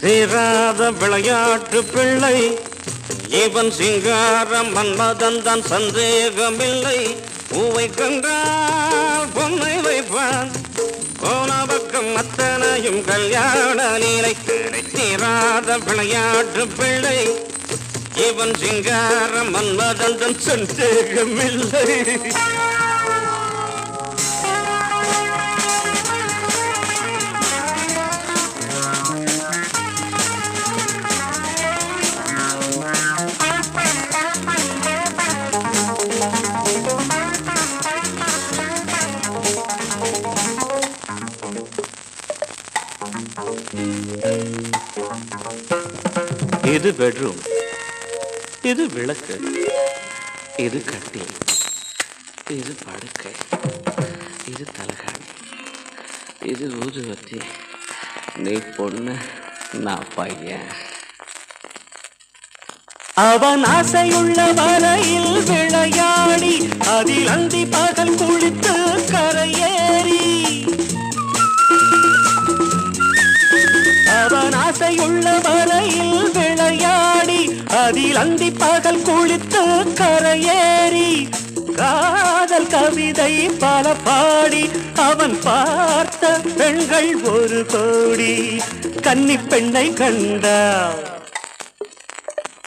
தீராத விளையாட்டு பிள்ளை. இவன் சிங்காரம் மன்மதன் தான் சந்தேகமில்லை. பூவை கண்டால் பொம்மை வைப்பான். போன பக்கம் அத்தனையும் கல்யாண நீலை. தீராத விளையாட்டு பிள்ளை. இவன் சிங்காரம் மன்மதன் தான் சந்தேகமில்லை. இது பெட்ரூம் இது விளக்கு இது கட்டி இது படுக்கை இது தலகாணி இது ஊதுவத்தி நீ பொண்ணு நான் பையன். அவன் ஆசையுள்ள வரையில் விளையாடி அதில் அந்தி பகல் குழி பாறையில் விளையாடி அதில் அந்தி பகல் குளித்து கரையேறி காதல் கவிதை பல பாடி அவன் பார்த்த பெண்கள் ஒரு கோடி. கன்னி பெண்ணை கண்டான்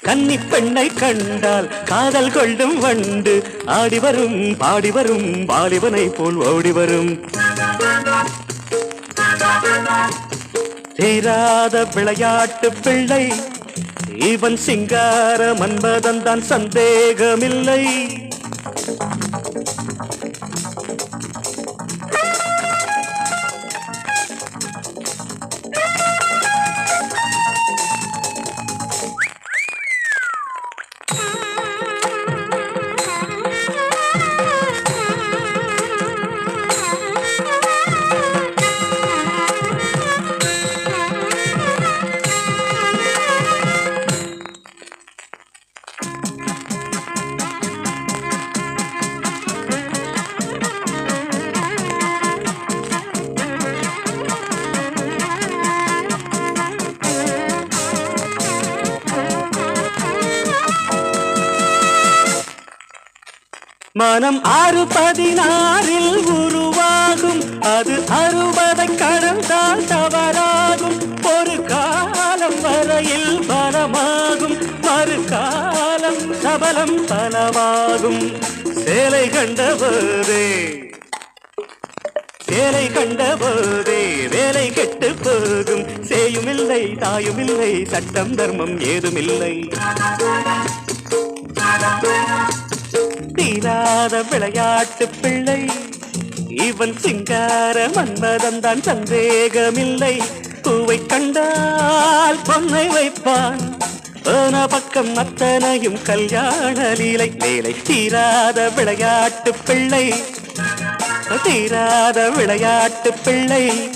கன்னி பெண்ணை கண்டால் காதல் கொள்ளும் வண்டு. ஆடி வரும் பாடி வரும் வாலிபனை போல் ஓடி வரும். தேராத விளையாட்டு பிள்ளை. இவன் சிங்கார மன்மதன் தான் சந்தேகமில்லை. மனம் ஆறு பதினாறில் உருவாகும். அது அறுபதை கடந்தால் தவறாகும். ஒரு காலம் வரையில் பலமாகும். மறு காலம் சபலம் பலமாகும் சேலை கண்டபோதே சேலை கண்டபோதே வேலை கெட்டு போகும். சேயுமில்லை தாயுமில்லை சட்டம் தர்மம் ஏதுமில்லை. இல்லாத விளையாட்டு பிள்ளை. இவன் சிங்கார மன்மதன் தான் சந்தேகமில்லை. பூவை கண்டால் பொன்னை வைப்பான். போன பக்கம் அத்தனையும் கல்யாண லீலை. வேலை தீராத விளையாட்டு பிள்ளை. தீராத விளையாட்டு பிள்ளை.